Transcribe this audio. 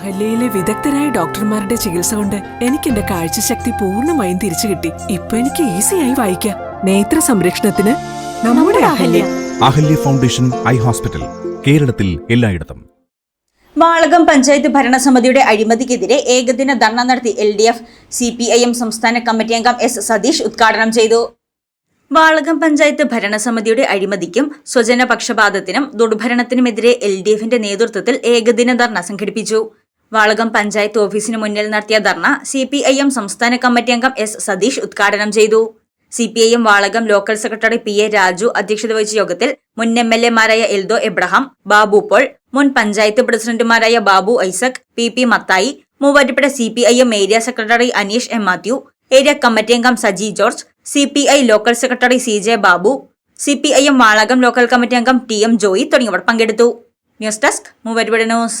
അഹല്യയിലെ വിദഗ്ധരായ ഡോക്ടർമാരുടെ ചികിത്സ കൊണ്ട് എനിക്ക് എന്റെ കാഴ്ചശക്തി പൂർണമായും തിരിച്ചു കിട്ടി. ഇപ്പൊ എനിക്ക് ഈസിയായി വായിക്കാം. നേത്ര സംരക്ഷണത്തിന് നമ്മുടെ Ahalya. Ahalya. Foundation eye hospital കേരളത്തിൽ എല്ലായിടത്തും. വാളകം പഞ്ചായത്ത് ഭരണസമിതിയുടെ അഴിമതിക്കെതിരെ ഏകദിന ധർണ നടത്തി L D F C P I M സംസ്ഥാന കമ്മിറ്റി അംഗം എസ് സതീഷ് ഉദ്ഘാടനം ചെയ്തു. വാളകം പഞ്ചായത്ത് ഭരണസമിതിയുടെ അഴിമതിക്കും സ്വജനപക്ഷപാതത്തിനും ദുർഭരണത്തിനുമെതിരെ എൽ ഡി എഫിന്റെ നേതൃത്വത്തിൽ ഏകദിന ധർണ സംഘടിപ്പിച്ചു. വാളകം പഞ്ചായത്ത് ഓഫീസിന് മുന്നിൽ നടത്തിയ ധർണ സി പി ഐ എം സംസ്ഥാന കമ്മിറ്റി അംഗം എസ് സതീഷ് ഉദ്ഘാടനം ചെയ്തു. C P I M Valakom local secretary P A Raju അധ്യക്ഷത വഹിച്ച യോഗത്തിൽ മുൻ എം എൽ എമാരായ എൽദോ എബ്രഹാം ബാബു പോൾ മുൻ പഞ്ചായത്ത് പ്രസിഡന്റുമാരായ Babu Isaac P P Mathai Muvattupuzha C P I M area secretary Aneesh M Mathew area committee അംഗം Saji George C P I local secretary C J Babu C P I M Valakom local committee അംഗം T M Joy തുടങ്ങിയവർ പങ്കെടുത്തു. News desk Muvattupuzha news.